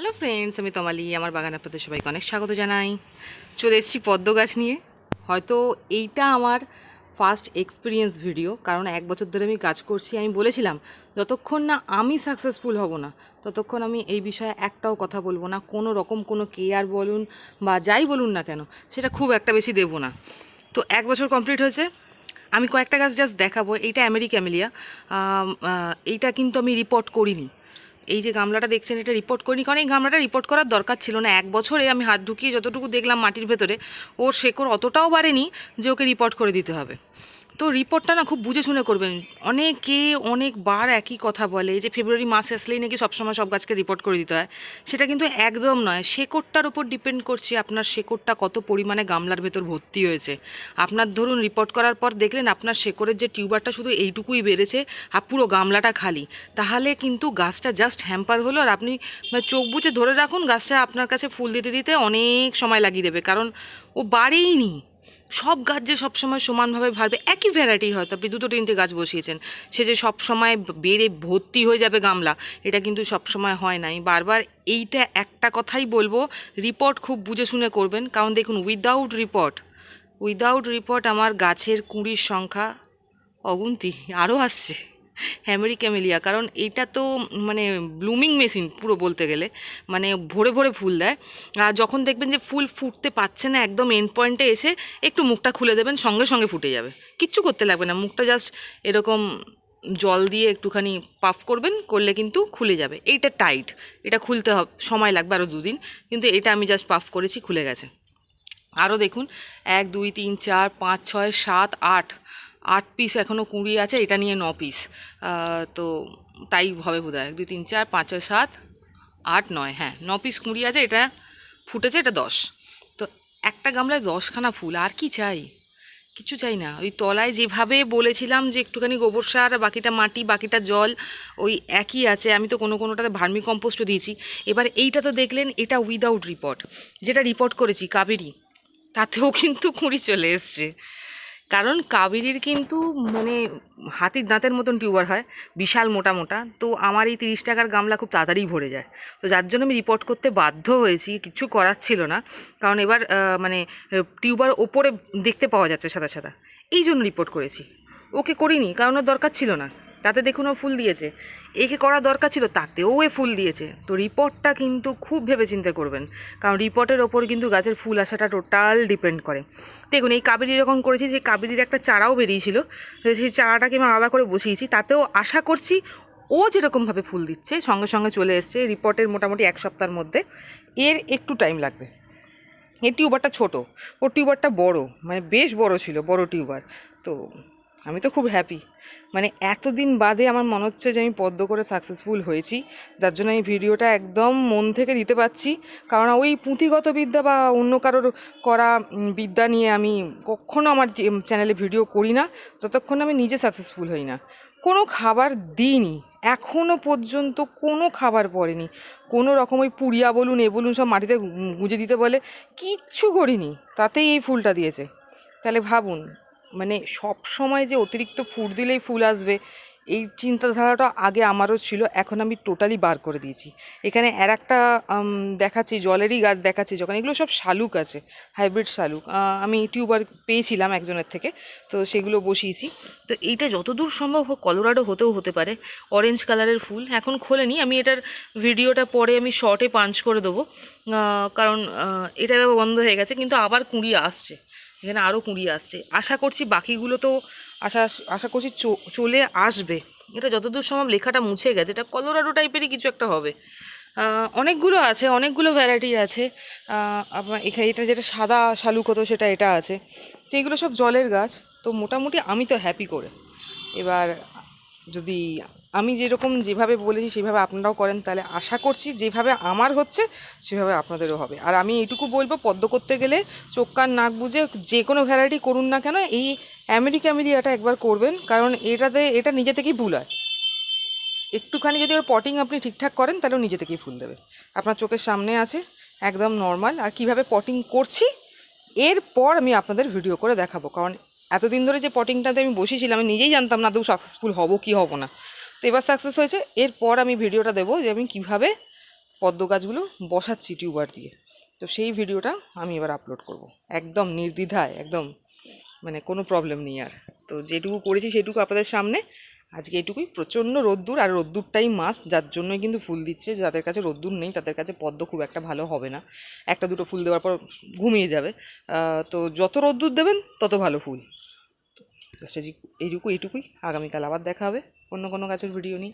Hello friends আমি তমালি, আমার বাগান আপনাদের সবাইকে অনেক স্বাগত জানাই। চলে এসেছি পদ্ম গাছ নিয়ে। হয়তো এইটা আমার ফার্স্ট এক্সপিরিয়েন্স ভিডিও কারণ এক বছর ধরে আমি কাজ করছি। আমি বলেছিলাম, যতক্ষণ না আমি সাকসেসফুল হব না, ততক্ষণ আমি এই বিষয়ে একটাও কথা বলব না। কোনো রকম কোনো কেয়ার বলুন বা যাই বলুন না কেন, সেটা খুব একটা বেশি দেবো না। তো এক বছর কমপ্লিট হয়েছে। আমি কয়েকটা গাছ জাস্ট দেখাবো। এইটা আমেরিকা ক্যামেলিয়া এইটা কিন্তু আমি রিপোর্ট করিনি। এই যে গামলাটা দেখছেন, এটা রিপোর্ট করিনি, কারণ এই গামলাটা রিপোর্ট করার দরকার ছিল না। এক বছরে আমি হাত ঢুকিয়ে যতটুকু দেখলাম মাটির ভেতরে, ওর শেকড় অতটাও বাড়েনি যে ওকে রিপোর্ট করে দিতে হবে। তো রিপোর্টটা না খুব বুঝে শুনে করবেন। অনেকে অনেকবার একই কথা বলে যে ফেব্রুয়ারি মাস আসলেই নাকি সবসময় সব গাছকে রিপোর্ট করে দিতে হয়। সেটা কিন্তু একদম নয়। শেকড়টার উপর ডিপেন্ড করছে আপনার শেকড়টা কত পরিমাণে গামলার ভেতর ভর্তি হয়েছে। আপনার ধরুন রিপোর্ট করার পর দেখলেন আপনার শেকড়ের যে টিউবারটা শুধু এইটুকুই বেড়েছে আর পুরো গামলাটা খালি। তাহলে কিন্তু গাছটা জাস্ট হ্যাম্পার হলো আর আপনি মানে চোখ বুজে ধরে রাখুন গাছটা আপনার কাছে ফুল দিতে দিতে অনেক সময় লাগিয়ে দেবে। কারণ ও বাড়েইনি সব গাছ যে সবসময় সমানভাবে বাড়বে একই ভ্যারাইটি হয়তো আপনি দুটো তিনটে গাছ বসিয়েছেন। সে যে সবসময় বেড়ে ভর্তি হয়ে যাবে গামলা, এটা কিন্তু সবসময় হয় নাই। বারবার এইটা একটা কথাই বলব রিপোর্ট খুব বুঝে শুনে করবেন। কারণ দেখুন উইদাউট রিপোর্ট উইদাউট রিপোর্ট আমার গাছের কুঁড়ির সংখ্যা অগুন্তি আরও আসছে। হ্যামেরি ক্যামেলিয়া, কারণ এটা তো মানে ব্লুমিং মেশিন পুরো বলতে গেলে মানে ভরে ভরে ফুল দেয়। আর যখন দেখবেন যে ফুল ফুটতে পারছে না, একদম এন্ড পয়েন্টে এসে একটু মুখটা খুলে দেবেন, সঙ্গে সঙ্গে ফুটে যাবে। কিচ্ছু করতে লাগবে না, মুখটা জাস্ট এরকম জল দিয়ে একটুখানি পাফ করবেন, করলে কিন্তু খুলে যাবে। এইটা টাইট এটা খুলতে হবে, সময় লাগবে আরও দুদিন, কিন্তু এটা আমি জাস্ট পাফ করেছি, খুলে গেছে। আরও দেখুন, এক, দুই, তিন, চার, পাঁচ, ছয়, সাত, আট আট পিস এখনও কুড়ি আছে, এটা নিয়ে ন পিস তো তাই হবে বোধ হয় এক, দুই, তিন, চার, পাঁচ, ছয়, সাত, আট, নয় হ্যাঁ ন পিস কুড়ি আছে, এটা ফুটেছে, এটা দশ। তো একটা গামলায় দশখানা ফুল, আর কি চাই? কিছু চাই না। ওই তলায় যেভাবে বলেছিলাম যে একটুখানি গোবর সার, বাকিটা মাটি, বাকিটা জল, ওই একই আছে, আমি তো কোনো কোনোটাতে ভার্মি কম্পোস্টও দিয়েছি। এবার এইটা তো দেখলেন, এটা উইদাউট রিপোর্ট যেটা রিপোর্ট করেছি, কাবেরি, তাতেও কিন্তু কুঁড়ি চলে এসছে। কারণ কাবেরির কিন্তু মানে হাতির দাঁতের মতন টিউবার হয়, বিশাল মোটা মোটা। তো আমার এই তিরিশ টাকার গামলা খুব তাড়াতাড়ি ভরে যায়। তো যার জন্য আমি রিপোর্ট করতে বাধ্য হয়েছি, কিছু করার ছিল না। কারণ এবার মানে টিউবার ওপরে দেখতে পাওয়া যাচ্ছে সাদা সাদা। এই জন্য রিপোর্ট করেছি। ওকে করিনি, কারণ ওর দরকার ছিল না। তাতে দেখুন ও ফুল দিয়েছে। একে করা দরকার ছিল তাতেও এ ফুল দিয়েছে। তো রিপোর্টটা কিন্তু খুব ভেবে চিন্তে করবেন। কারণ রিপোর্টের ওপর কিন্তু গাছের ফুল আসাটা টোটাল ডিপেন্ড করে। দেখুন, এই কাবেরি যখন করেছি যে কাবেরির একটা চারাও বেরিয়েছিল। সেই চারাটাকে আমি আলাদা করে বসিয়েছি। তাতেও আশা করছি ও যেরকমভাবে ফুল দিচ্ছে, সঙ্গে সঙ্গে চলে এসছে রিপোর্টের মোটামুটি এক সপ্তাহের মধ্যে। এর একটু টাইম লাগবে। এই টিউবারটা ছোট। ও টিউবারটা বড়। মানে বেশ বড় ছিল, বড় টিউবার তো আমি তো খুব হ্যাপি মানে এতদিন বাদে আমার মনে হচ্ছে যে আমি পদ্ম করে সাকসেসফুল হয়েছি, যার জন্য আমি ভিডিওটা একদম মন থেকে দিতে পারছি। কারণ ওই পুঁথিগত বিদ্যা বা অন্য কারোর করা বিদ্যা নিয়ে আমি কখনো আমার চ্যানেলে ভিডিও করি না, যতক্ষণ আমি নিজে সাকসেসফুল হই না। কোনো খাবার দিইনি এখনও পর্যন্ত কোনো খাবার পড়েনি। কোনো রকম ওই পুড়িয়া বলুন, এ বলুন সব মাটিতে গুঁজে দিতে বলে কিচ্ছু করিনি, তাতেই এই ফুলটা দিয়েছে। তাহলে ভাবুন মানে সব সময় যে অতিরিক্ত ফুল দিলেই ফুল আসবে, এই চিন্তাধারাটা আগে আমারও ছিল, এখন আমি টোটালি বার করে দিয়েছি। এখানে আর একটা দেখাচ্ছি, জলেরই গাছ দেখাচ্ছি যখন, এগুলো সব শালুক আছে হাইব্রিড শালুক। আমি টিউবার পেয়েছিলাম একজনের থেকে, তো সেগুলো বসিয়েছি। তো এইটা যতদূর সম্ভব কলোরাডো হতেও হতে পারে অরেঞ্জ কালারের ফুল, এখন খোলেনি আমি এটার ভিডিওটা পরে আমি শর্টে পাঞ্চ করে দেবো। কারণ এটা বন্ধ হয়ে গেছে, কিন্তু আবার কুঁড়ি আসছে। এখানে আরও কুঁড়ি আসছে। আশা করছি বাকিগুলো তো আশা আশা করছি চলে আসবে। এটা যতদূর সম্ভব লেখাটা মুছে গেছে। এটা কলোরাডো টাইপেরই কিছু একটা হবে। অনেকগুলো আছে, অনেকগুলো ভ্যারাইটি আছে। আপনার এখানে এটা যেটা সাদা শালুক হতো, সেটা এটা আছে। তো এগুলো সব জলের গাছ। তো মোটামুটি আমি তো হ্যাপি করে। এবার যদি আমি যেরকম যেভাবে বলেছি, সেভাবে আপনারাও করেন। তাহলে আশা করছি যেভাবে আমার হচ্ছে, সেভাবে আপনাদেরও হবে। আর আমি এইটুকু বলব, পদ্ম করতে গেলে চোখ কান নাক বুঝে যে কোনো ভ্যারাইটি করুন না কেন, এই আমেরিকা মিলিয়াটা একবার করবেন, কারণ এটাতে, এটা নিজে থেকেই ভুল হয়। একটুখানি যদি ওর পটিং আপনি ঠিকঠাক করেন তাহলেও নিজে থেকেই ফুল দেবে। আপনার চোখের সামনে আছে, একদম নর্মাল আর কীভাবে পটিং করছি, এরপর আমি আপনাদের ভিডিও করে দেখাবো। কারণ এতদিন ধরে যে পটিংটাতে আমি বসেছিলাম, আমি নিজেই জানতাম না, আদৌ সাকসেসফুল হব কি হব না? তো এবার সাকসেস হয়েছে। এরপর আমি ভিডিওটা দেবো যে আমি কীভাবে পদ্ম গাছগুলো বসাচ্ছি টিউবার দিয়ে। তো সেই ভিডিওটা আমি এবার আপলোড করব। একদম নির্দ্বিধায়, একদম মানে কোনো প্রবলেম নেই আর। তো যেটুকু করেছি সেটুকু আপনাদের সামনে। আজকে এটুকুই। প্রচণ্ড রোদ্দুর আর রোদ্দুরটাই মাস্ট যার জন্যই কিন্তু ফুল দিচ্ছে। যাদের কাছে রোদ্দুর নেই, তাদের কাছে পদ্ম খুব একটা ভালো হবে না। একটা দুটো ফুল দেওয়ার পর ঘুমিয়ে যাবে। তো যত রোদ্দুর দেবেন, তত ভালো ফুল। এইটুকু, এইটুকুই। আগামীকাল আবার দেখা হবে। অন্য কোনো গাছের ভিডিও নিই।